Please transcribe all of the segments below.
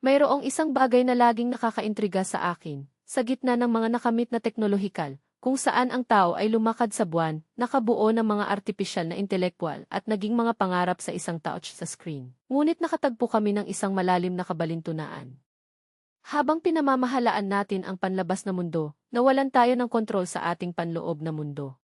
Mayroong isang bagay na laging nakakaintriga sa akin, sa gitna ng mga nakamit na teknolohikal, kung saan ang tao ay lumakad sa buwan, nakabuo ng mga artipisyal na intelektual at naging mga pangarap sa isang touch sa screen. Ngunit nakatagpo kami ng isang malalim na kabalintunaan. Habang pinamamahalaan natin ang panlabas na mundo, nawalan tayo ng kontrol sa ating panloob na mundo.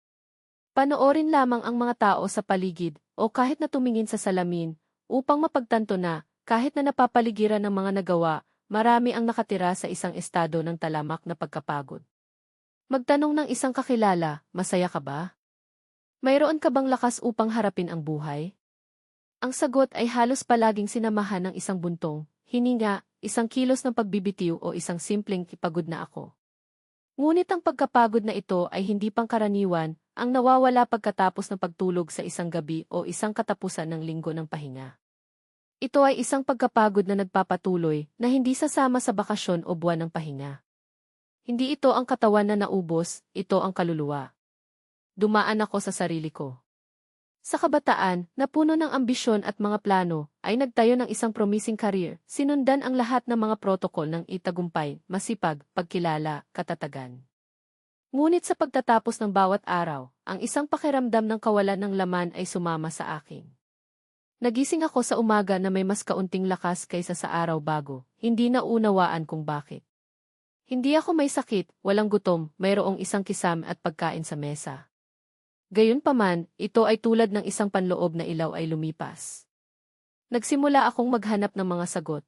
Panoorin lamang ang mga tao sa paligid o kahit na tumingin sa salamin upang mapagtanto na kahit na napapaligiran ng mga nagawa, marami ang nakatira sa isang estado ng talamak na pagkapagod. Magtanong ng isang kakilala, masaya ka ba? Mayroon ka bang lakas upang harapin ang buhay? Ang sagot ay halos palaging sinamahan ng isang buntong, hininga, isang kilos ng pagbibitiw o isang simpleng kipagod na ako. Ngunit ang pagkapagod na ito ay hindi pangkaraniwan, ang nawawala pagkatapos ng pagtulog sa isang gabi o isang katapusan ng linggo ng pahinga. Ito ay isang pagkapagod na nagpapatuloy na hindi sasama sa bakasyon o buwan ng pahinga. Hindi ito ang katawan na naubos, ito ang kaluluwa. Dumaan ako sa sarili ko. Sa kabataan, na puno ng ambisyon at mga plano, ay nagtayo ng isang promising career, sinundan ang lahat ng mga protokol ng itagumpay, masipag, pagkilala, katatagan. Ngunit sa pagtatapos ng bawat araw, ang isang pakiramdam ng kawalan ng laman ay sumama sa akin. Nagising ako sa umaga na may mas kaunting lakas kaysa sa araw bago, hindi na unawaan kung bakit. Hindi ako may sakit, walang gutom, mayroong isang kisam at pagkain sa mesa. Gayunpaman, ito ay tulad ng isang panloob na ilaw ay lumipas. Nagsimula akong maghanap ng mga sagot.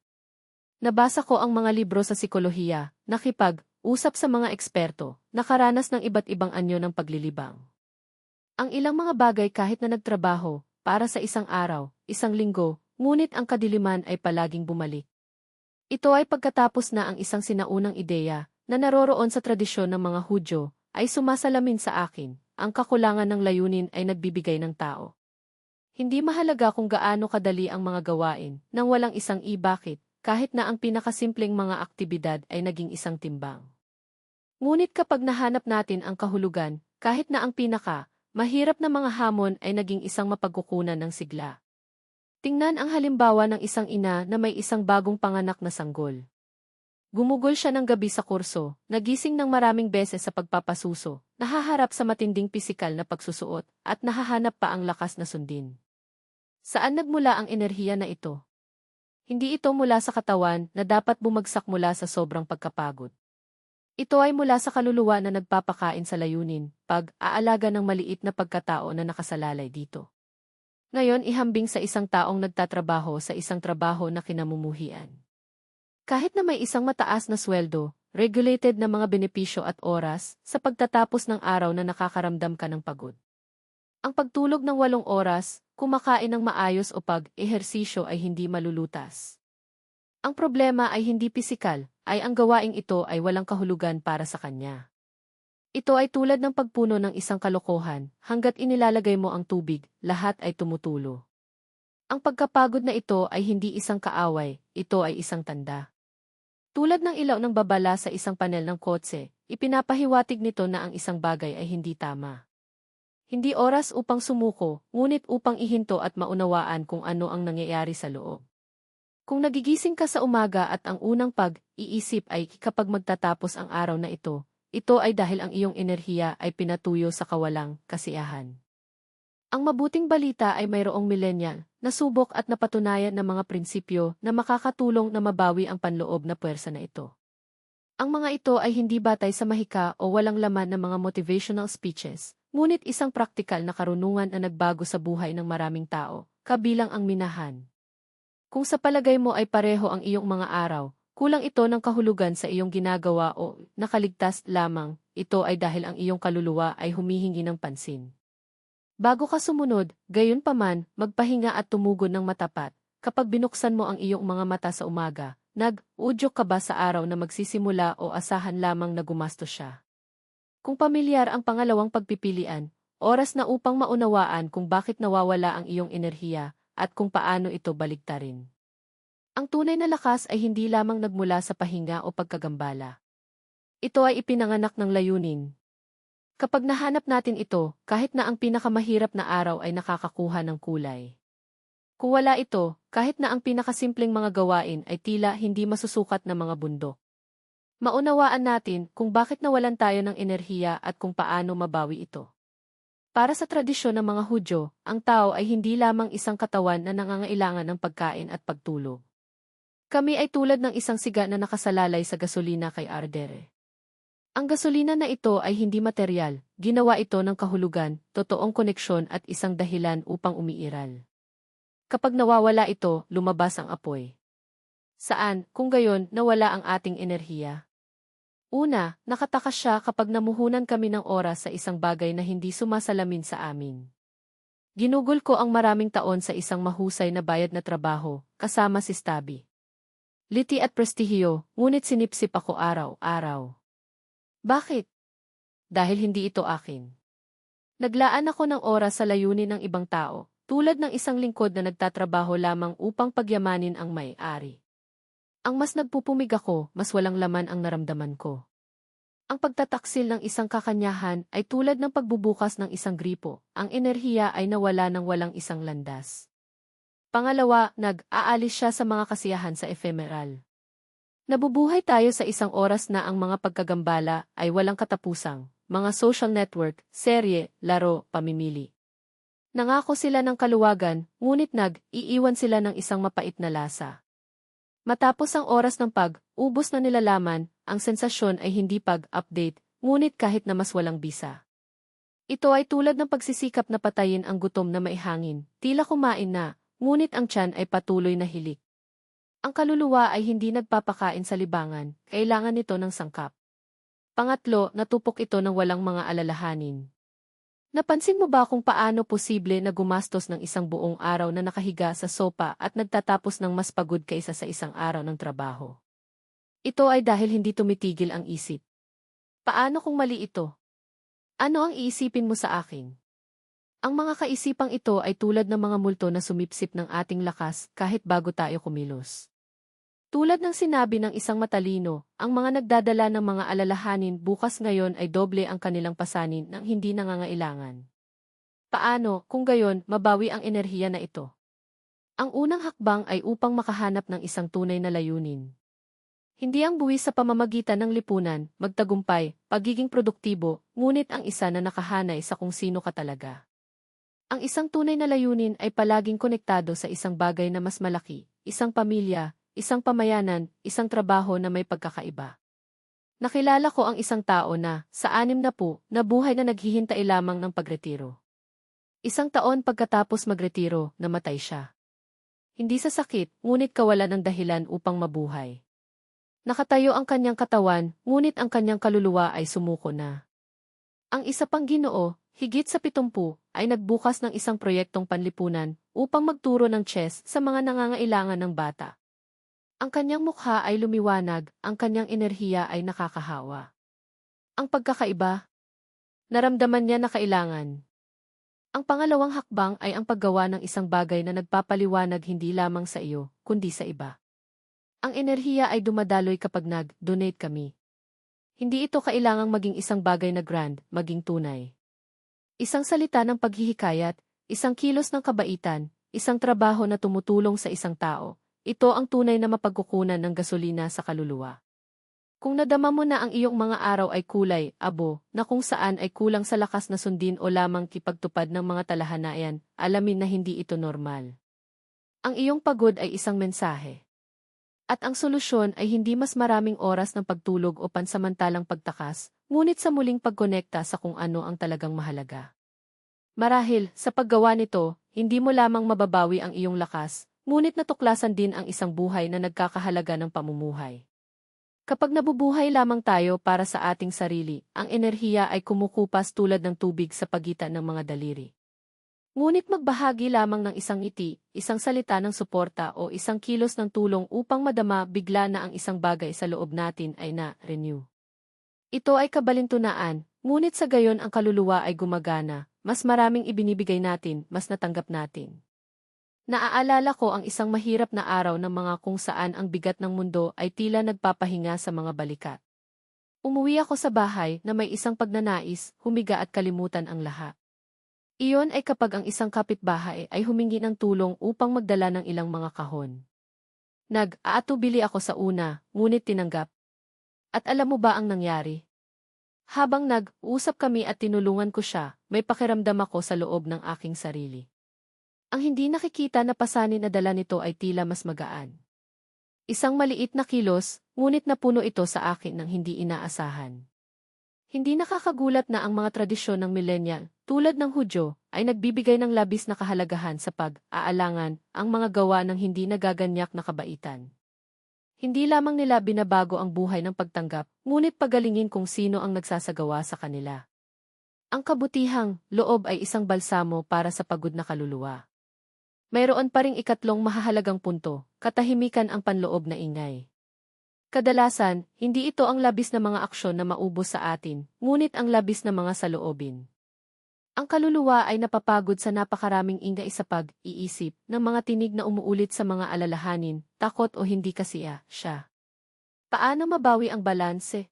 Nabasa ko ang mga libro sa sikolohiya, nakipag, usap sa mga eksperto, nakaranas ng iba't ibang anyo ng paglilibang. Ang ilang mga bagay kahit na nagtrabaho, para sa isang araw, isang linggo, ngunit ang kadiliman ay palaging bumalik. Ito ay pagkatapos na ang isang sinaunang ideya, na naroroon sa tradisyon ng mga Hudyo, ay sumasalamin sa akin, ang kakulangan ng layunin ay nagbibigay ng tao. Hindi mahalaga kung gaano kadali ang mga gawain, nang walang isang i-bakit, kahit na ang pinakasimpleng mga aktibidad ay naging isang timbang. Ngunit kapag nahanap natin ang kahulugan, kahit na ang pinaka, mahirap na mga hamon ay naging isang mapagkukunan ng sigla. Tingnan ang halimbawa ng isang ina na may isang bagong panganak na sanggol. Gumugol siya ng gabi sa kurso, nagising ng maraming beses sa pagpapasuso, nahaharap sa matinding pisikal na pagsusuot, at nahahanap pa ang lakas na sundin. Saan nagmula ang enerhiya na ito? Hindi ito mula sa katawan na dapat bumagsak mula sa sobrang pagkapagod. Ito ay mula sa kaluluwa na nagpapakain sa layunin, pag-aalaga ng maliit na pagkatao na nakasalalay dito. Ngayon ihambing sa isang taong nagtatrabaho sa isang trabaho na kinamumuhian. Kahit na may isang mataas na sweldo, regulated na mga benepisyo at oras, sa pagtatapos ng araw na nakakaramdam ka ng pagod. Ang pagtulog ng walong oras, kumakain ng maayos o pag-ehersisyo ay hindi malulutas. Ang problema ay hindi pisikal, ay ang gawaing ito ay walang kahulugan para sa kanya. Ito ay tulad ng pagpuno ng isang kalokohan, hanggat inilalagay mo ang tubig, lahat ay tumutulo. Ang pagkapagod na ito ay hindi isang kaaway, ito ay isang tanda. Tulad ng ilaw ng babala sa isang panel ng kotse, ipinapahiwatig nito na ang isang bagay ay hindi tama. Hindi oras upang sumuko, ngunit upang ihinto at maunawaan kung ano ang nangyayari sa loob. Kung nagigising ka sa umaga at ang unang pag-iisip ay kapag magtatapos ang araw na ito, ito ay dahil ang iyong enerhiya ay pinatuyo sa kawalang kasiyahan. Ang mabuting balita ay mayroong millennial, nasubok at napatunayan ng mga prinsipyo na makakatulong na mabawi ang panloob na puwersa na ito. Ang mga ito ay hindi batay sa mahika o walang laman ng mga motivational speeches, ngunit isang praktikal na karunungan na nagbago sa buhay ng maraming tao, kabilang ang minahan. Kung sa palagay mo ay pareho ang iyong mga araw, kulang ito ng kahulugan sa iyong ginagawa o nakaligtas lamang, ito ay dahil ang iyong kaluluwa ay humihingi ng pansin. Bago ka sumunod, gayon paman, magpahinga at tumugon ng matapat. Kapag binuksan mo ang iyong mga mata sa umaga, nag-udyok ka ba sa araw na magsisimula o asahan lamang na gumasto siya? Kung pamilyar ang pangalawang pagpipilian, oras na upang maunawaan kung bakit nawawala ang iyong enerhiya, at kung paano ito baligtarin. Ang tunay na lakas ay hindi lamang nagmula sa pahinga o pagkagambala. Ito ay ipinanganak ng layunin. Kapag nahanap natin ito, kahit na ang pinakamahirap na araw ay nakakakuha ng kulay. Kung wala ito, kahit na ang pinakasimpleng mga gawain ay tila hindi masusukat na mga bundok. Maunawaan natin kung bakit nawalan tayo ng enerhiya at kung paano mabawi ito. Para sa tradisyon ng mga Hudyo, ang tao ay hindi lamang isang katawan na nangangailangan ng pagkain at pagtulog. Kami ay tulad ng isang siga na nakasalalay sa gasolina kay Ardere. Ang gasolina na ito ay hindi material, ginawa ito ng kahulugan, totoong koneksyon at isang dahilan upang umiiral. Kapag nawawala ito, lumabas ang apoy. Saan, kung gayon, nawala ang ating enerhiya? Una, nakatakas siya kapag namuhunan kami ng oras sa isang bagay na hindi sumasalamin sa amin. Ginugol ko ang maraming taon sa isang mahusay na bayad na trabaho, kasama si Stabby. Liti at prestihiyo, ngunit sinipsip ako araw-araw. Bakit? Dahil hindi ito akin. Naglaan ako ng oras sa layunin ng ibang tao, tulad ng isang lingkod na nagtatrabaho lamang upang pagyamanin ang may-ari. Ang mas nagpupumig ako, mas walang laman ang naramdaman ko. Ang pagtataksil ng isang kakanyahan ay tulad ng pagbubukas ng isang gripo, ang enerhiya ay nawala ng walang isang landas. Pangalawa, nag-aalis siya sa mga kasiyahan sa ephemeral. Nabubuhay tayo sa isang oras na ang mga pagkagambala ay walang katapusang, mga social network, serye, laro, pamimili. Nangako sila ng kaluwagan, ngunit nag-iiwan sila ng isang mapait na lasa. Matapos ang oras ng pag-ubos na nilalaman, ang sensasyon ay hindi pag-update, ngunit kahit na mas walang bisa. Ito ay tulad ng pagsisikap na patayin ang gutom na maihangin, tila kumain na, ngunit ang tiyan ay patuloy na hilik. Ang kaluluwa ay hindi nagpapakain sa libangan, kailangan nito ng sangkap. Pangatlo, natupok ito ng walang mga alalahanin. Napansin mo ba kung paano posible na gumastos ng isang buong araw na nakahiga sa sopa at nagtatapos ng mas pagod kaysa sa isang araw ng trabaho? Ito ay dahil hindi tumitigil ang isip. Paano kung mali ito? Ano ang iisipin mo sa akin? Ang mga kaisipang ito ay tulad ng mga multo na sumipsip ng ating lakas kahit bago tayo kumilos. Tulad ng sinabi ng isang matalino, ang mga nagdadala ng mga alalahanin bukas ngayon ay doble ang kanilang pasanin ng hindi nangangailangan. Paano, kung gayon, mabawi ang enerhiya na ito? Ang unang hakbang ay upang makahanap ng isang tunay na layunin. Hindi ang buwis sa pamamagitan ng lipunan, magtagumpay, pagiging produktibo, ngunit ang isa na nakahanay sa kung sino ka talaga. Ang isang tunay na layunin ay palaging konektado sa isang bagay na mas malaki, isang pamilya, isang pamayanan, isang trabaho na may pagkakaiba. Nakilala ko ang isang tao na, sa anim na po, nabuhay na naghihintay lamang ng pagretiro. Isang taon pagkatapos magretiro, namatay siya. Hindi sa sakit, ngunit kawalan ng dahilan upang mabuhay. Nakatayo ang kanyang katawan, ngunit ang kanyang kaluluwa ay sumuko na. Ang isa pang ginoo, higit sa pitumpu, ay nagbukas ng isang proyektong panlipunan upang magturo ng chess sa mga nangangailangan ng bata. Ang kanyang mukha ay lumiwanag, ang kanyang enerhiya ay nakakahawa. Ang pagkakaiba, naramdaman niya na kailangan. Ang pangalawang hakbang ay ang paggawa ng isang bagay na nagpapaliwanag hindi lamang sa iyo, kundi sa iba. Ang enerhiya ay dumadaloy kapag nag-donate kami. Hindi ito kailangang maging isang bagay na grand, maging tunay. Isang salita ng paghihikayat, isang kilos ng kabaitan, isang trabaho na tumutulong sa isang tao, ito ang tunay na mapagkukunan ng gasolina sa kaluluwa. Kung nadama mo na ang iyong mga araw ay kulay, abo, na kung saan ay kulang sa lakas na sundin o lamang kipagtupad ng mga talahanayan, alamin na hindi ito normal. Ang iyong pagod ay isang mensahe. At ang solusyon ay hindi mas maraming oras ng pagtulog o pansamantalang pagtakas, ngunit sa muling pagkonekta sa kung ano ang talagang mahalaga. Marahil, sa paggawa nito, hindi mo lamang mababawi ang iyong lakas, ngunit natuklasan din ang isang buhay na nagkakahalaga ng pamumuhay. Kapag nabubuhay lamang tayo para sa ating sarili, ang enerhiya ay kumukupas tulad ng tubig sa pagitan ng mga daliri. Ngunit magbahagi lamang ng isang iti, isang salita ng suporta o isang kilos ng tulong upang madama bigla na ang isang bagay sa loob natin ay na-renew. Ito ay kabalintunaan, ngunit sa gayon ang kaluluwa ay gumagana, mas maraming ibinibigay natin, mas natanggap natin. Naaalala ko ang isang mahirap na araw ng mga kung saan ang bigat ng mundo ay tila nagpapahinga sa mga balikat. Umuwi ako sa bahay na may isang pagnanais, humiga at kalimutan ang lahat. Iyon ay kapag ang isang kapitbahay ay humingi ng tulong upang magdala ng ilang mga kahon. Nag-aatubili ako sa una, ngunit tinanggap. At alam mo ba ang nangyari? Habang nag-usap kami at tinulungan ko siya, may pakiramdam ako sa loob ng aking sarili. Ang hindi nakikita na pasanin na dala nito ay tila mas magaan. Isang maliit na kilos, ngunit napuno ito sa akin ng hindi inaasahan. Hindi nakakagulat na ang mga tradisyon ng millennial, tulad ng Hudyo, ay nagbibigay ng labis na kahalagahan sa pag-aalangan ang mga gawa ng hindi nagaganyak na kabaitan. Hindi lamang nila binabago ang buhay ng pagtanggap, ngunit pagalingin kung sino ang nagsasagawa sa kanila. Ang kabutihang loob ay isang balsamo para sa pagod na kaluluwa. Mayroon pa ring ikatlong mahahalagang punto, katahimikan ang panloob na ingay. Kadalasan, hindi ito ang labis na mga aksyon na maubos sa atin, ngunit ang labis na mga saloobin. Ang kaluluwa ay napapagod sa napakaraming ingay sa pag-iisip ng mga tinig na umuulit sa mga alalahanin, takot o hindi kasiya, siya. Paano mabawi ang balanse?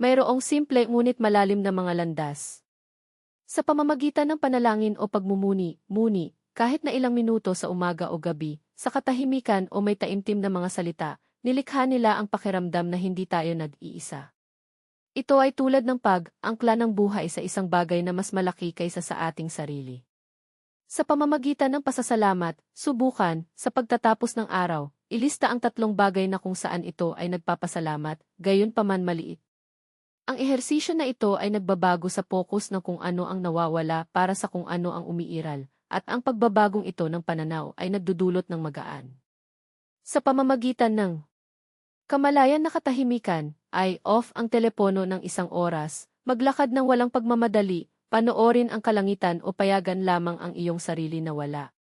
Mayroong simple ngunit malalim na mga landas. Sa pamamagitan ng panalangin o pagmumuni, muni, kahit na ilang minuto sa umaga o gabi, sa katahimikan o may taimtim na mga salita, nilikha nila ang pakiramdam na hindi tayo nag-iisa. Ito ay tulad ng pag-angkla ng buhay sa isang bagay na mas malaki kaysa sa ating sarili. Sa pamamagitan ng pasasalamat, subukan, sa pagtatapos ng araw, ilista ang tatlong bagay na kung saan ito ay nagpapasalamat, gayon paman maliit. Ang ehersisyo na ito ay nagbabago sa focus ng kung ano ang nawawala para sa kung ano ang umiiral, at ang pagbabagong ito ng pananaw ay nagdudulot ng magaan. Sa pamamagitan ng kamalayan na katahimikan, ay off ang telepono ng isang oras, maglakad ng walang pagmamadali, panoorin ang kalangitan o payagan lamang ang iyong sarili na wala.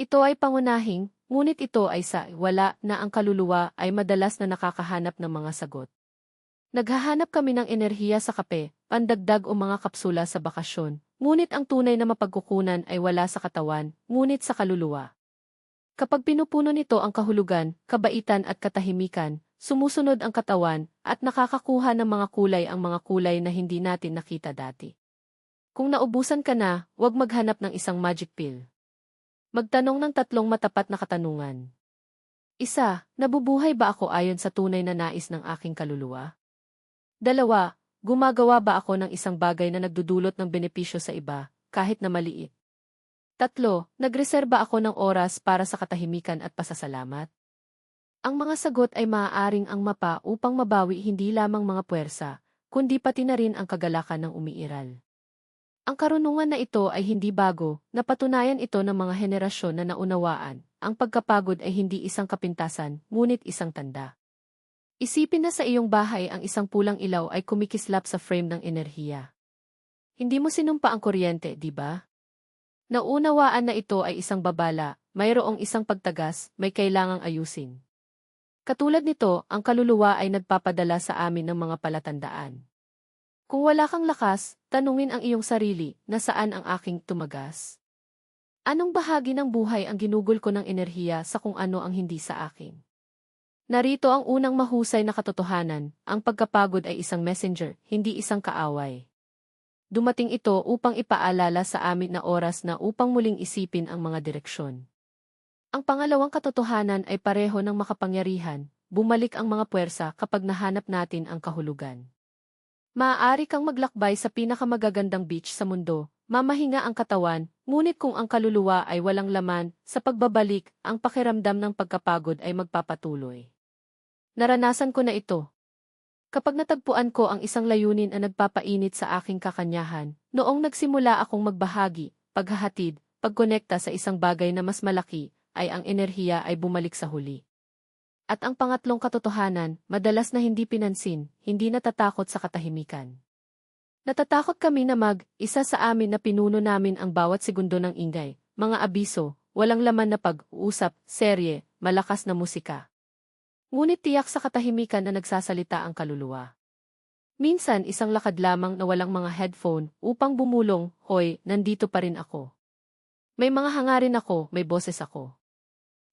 Ito ay pangunahing, ngunit ito ay sa wala na ang kaluluwa ay madalas na nakakahanap ng mga sagot. Naghahanap kami ng enerhiya sa kape, pandagdag o mga kapsula sa bakasyon, ngunit ang tunay na mapagkukunan ay wala sa katawan, ngunit sa kaluluwa. Kapag pinupuno nito ang kahulugan, kabaitan at katahimikan, sumusunod ang katawan, at nakakakuha ng mga kulay ang mga kulay na hindi natin nakita dati. Kung naubusan ka na, huwag maghanap ng isang magic pill. Magtanong ng tatlong matapat na katanungan. Isa, nabubuhay ba ako ayon sa tunay na nais ng aking kaluluwa? Dalawa, gumagawa ba ako ng isang bagay na nagdudulot ng benepisyo sa iba, kahit na maliit? Tatlo, nagreserba ako ng oras para sa katahimikan at pasasalamat. Ang mga sagot ay maaaring ang mapa upang mabawi hindi lamang mga puwersa, kundi pati na rin ang kagalakan ng umiiral. Ang karunungan na ito ay hindi bago, napatunayan ito ng mga henerasyon na naunawaan, ang pagkapagod ay hindi isang kapintasan, ngunit isang tanda. Isipin na sa iyong bahay ang isang pulang ilaw ay kumikislap sa frame ng enerhiya. Hindi mo sinumpa ang kuryente, di ba? Naunawaan na ito ay isang babala, mayroong isang pagtagas, may kailangang ayusin. Katulad nito, ang kaluluwa ay nagpapadala sa amin ng mga palatandaan. Kung wala kang lakas, tanungin ang iyong sarili na saan ang aking tumagas. Anong bahagi ng buhay ang ginugol ko ng enerhiya sa kung ano ang hindi sa akin? Narito ang unang mahusay na katotohanan, ang pagkapagod ay isang messenger, hindi isang kaaway dumating ito upang ipaalala sa amin na oras na upang muling isipin ang mga direksyon. Ang pangalawang katotohanan ay pareho ng makapangyarihan, bumalik ang mga puwersa kapag nahanap natin ang kahulugan. Maaari kang maglakbay sa pinakamagagandang beach sa mundo, mamahinga ang katawan, ngunit kung ang kaluluwa ay walang laman, sa pagbabalik, ang pakiramdam ng pagkapagod ay magpapatuloy. Naranasan ko na ito, Kapag natagpuan ko ang isang layunin na nagpapainit sa aking kakanyahan, noong nagsimula akong magbahagi, paghahatid, pagkonekta sa isang bagay na mas malaki, ay ang enerhiya ay bumalik sa huli. At ang pangatlong katotohanan, madalas na hindi pinansin, hindi natatakot sa katahimikan. Natatakot kami na mag, isa sa amin na pinuno namin ang bawat segundo ng ingay, mga abiso, walang laman na pag-uusap, serye, malakas na musika. Ngunit tiyak sa katahimikan na nagsasalita ang kaluluwa. Minsan isang lakad lamang na walang mga headphone upang bumulong, hoy, nandito pa rin ako. May mga hangarin ako, may boses ako.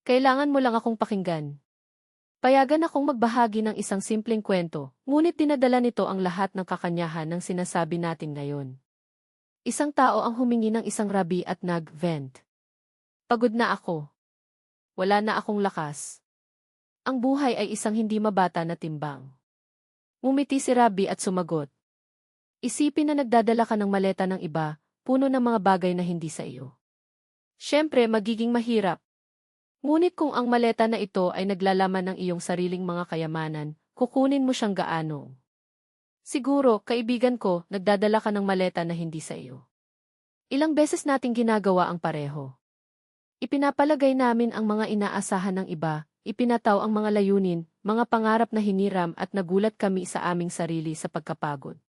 Kailangan mo lang akong pakinggan. Payagan akong magbahagi ng isang simpleng kwento, ngunit dinadala nito ang lahat ng kakanyahan ng sinasabi natin ngayon. Isang tao ang humingi ng isang rabi at nag-vent. Pagod na ako. Wala na akong lakas. Ang buhay ay isang hindi mabata na timbang. Ngumiti si Rabi at sumagot. Isipin na nagdadala ka ng maleta ng iba, puno ng mga bagay na hindi sa iyo. Siyempre, magiging mahirap. Ngunit kung ang maleta na ito ay naglalaman ng iyong sariling mga kayamanan, kukunin mo siyang gaano. Siguro, kaibigan ko, nagdadala ka ng maleta na hindi sa iyo. Ilang beses nating ginagawa ang pareho. Ipinapalagay namin ang mga inaasahan ng iba, ipinataw ang mga layunin, mga pangarap na hiniram at nagulat kami sa aming sarili sa pagkapagod.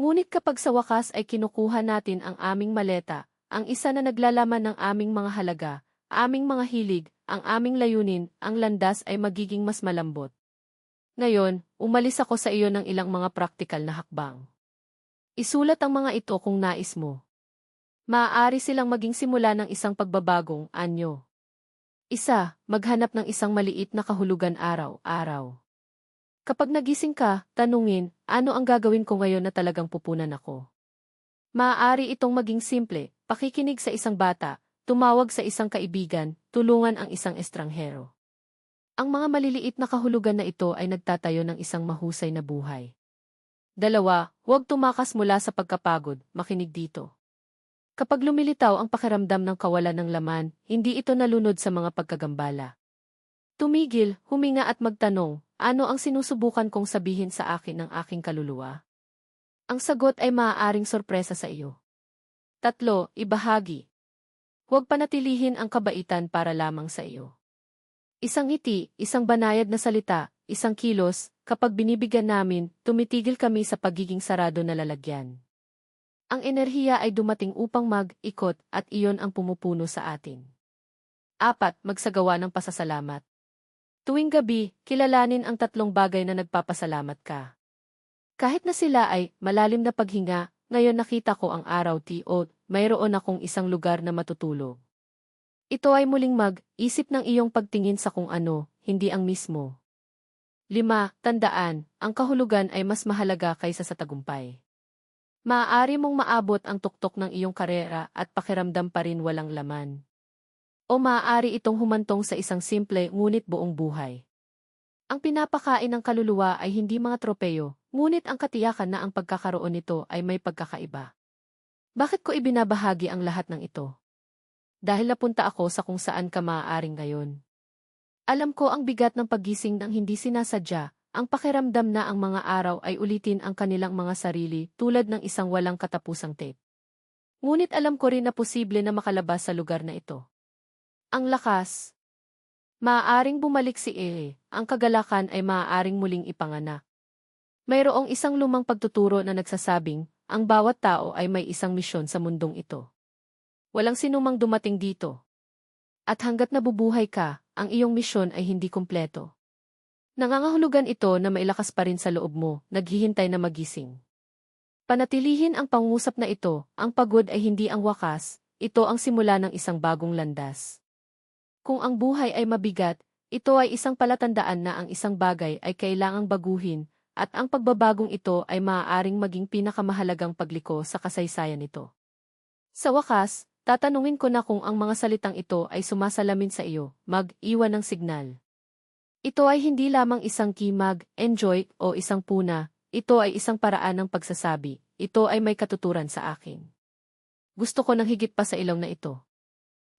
Ngunit kapag sa wakas ay kinukuha natin ang aming maleta, ang isa na naglalaman ng aming mga halaga, aming mga hilig, ang aming layunin, ang landas ay magiging mas malambot. Ngayon, umalis ako sa iyo ng ilang mga praktikal na hakbang. Isulat ang mga ito kung nais mo. Maaari silang maging simula ng isang pagbabagong anyo. Isa, maghanap ng isang maliit na kahulugan araw-araw. Kapag nagising ka, tanungin, ano ang gagawin ko ngayon na talagang pupunan ako? Maaari itong maging simple, pakikinig sa isang bata, tumawag sa isang kaibigan, tulungan ang isang estranghero. Ang mga maliliit na kahulugan na ito ay nagtatayo ng isang mahusay na buhay. Dalawa, huwag tumakas mula sa pagkapagod, makinig dito. Kapag lumilitaw ang pakiramdam ng kawalan ng laman, hindi ito nalunod sa mga pagkagambala. Tumigil, huminga at magtanong, ano ang sinusubukan kong sabihin sa akin ng aking kaluluwa? Ang sagot ay maaaring sorpresa sa iyo. Tatlo, ibahagi. Huwag panatilihin ang kabaitan para lamang sa iyo. Isang ngiti, isang banayad na salita, isang kilos, kapag binibigyan namin, tumitigil kami sa pagiging sarado na lalagyan. Ang enerhiya ay dumating upang mag-ikot at iyon ang pumupuno sa atin. Apat, magsagawa ng pasasalamat. Tuwing gabi, kilalanin ang tatlong bagay na nagpapasalamat ka. Kahit na sila ay malalim na paghinga, ngayon nakita ko ang araw o mayroon akong isang lugar na matutulog. Ito ay muling mag-isip ng iyong pagtingin sa kung ano, hindi ang mismo. Lima, tandaan, ang kahulugan ay mas mahalaga kaysa sa tagumpay. Maaari mong maabot ang tuktok ng iyong karera at pakiramdam pa rin walang laman. O maaari itong humantong sa isang simple ngunit buong buhay. Ang pinapakain ng kaluluwa ay hindi mga tropeyo, ngunit ang katiyakan na ang pagkakaroon nito ay may pagkakaiba. Bakit ko ibinabahagi ang lahat ng ito? Dahil napunta ako sa kung saan ka maaaring ngayon. Alam ko ang bigat ng pagising ng hindi sinasadya, ang pakiramdam na ang mga araw ay ulitin ang kanilang mga sarili tulad ng isang walang katapusang tape. Ngunit alam ko rin na posible na makalabas sa lugar na ito. Ang lakas. Maaaring bumalik si E, ang kagalakan ay maaaring muling ipanganak. Mayroong isang lumang pagtuturo na nagsasabing, ang bawat tao ay may isang misyon sa mundong ito. Walang sinumang dumating dito. At hanggat nabubuhay ka, ang iyong misyon ay hindi kumpleto. Nangangahulugan ito na mailakas pa rin sa loob mo, naghihintay na magising. Panatilihin ang pangusap na ito, ang pagod ay hindi ang wakas, ito ang simula ng isang bagong landas. Kung ang buhay ay mabigat, ito ay isang palatandaan na ang isang bagay ay kailangang baguhin, at ang pagbabagong ito ay maaaring maging pinakamahalagang pagliko sa kasaysayan nito. Sa wakas, tatanungin ko na kung ang mga salitang ito ay sumasalamin sa iyo, mag-iwan ng signal. Ito ay hindi lamang isang kimag, enjoy, o isang puna, ito ay isang paraan ng pagsasabi, ito ay may katuturan sa akin. Gusto ko ng higit pa sa ilong na ito.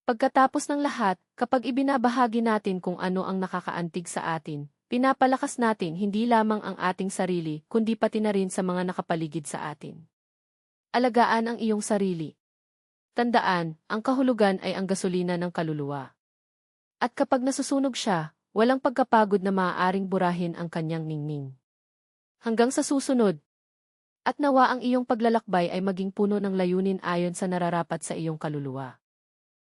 Pagkatapos ng lahat, kapag ibinabahagi natin kung ano ang nakakaantig sa atin, pinapalakas natin hindi lamang ang ating sarili, kundi pati na rin sa mga nakapaligid sa atin. Alagaan ang iyong sarili. Tandaan, ang kahulugan ay ang gasolina ng kaluluwa. At kapag nasusunog siya, Walang pagkapagod na maaaring burahin ang kanyang ningning. Hanggang sa susunod. At nawa ang iyong paglalakbay ay maging puno ng layunin ayon sa nararapat sa iyong kaluluwa.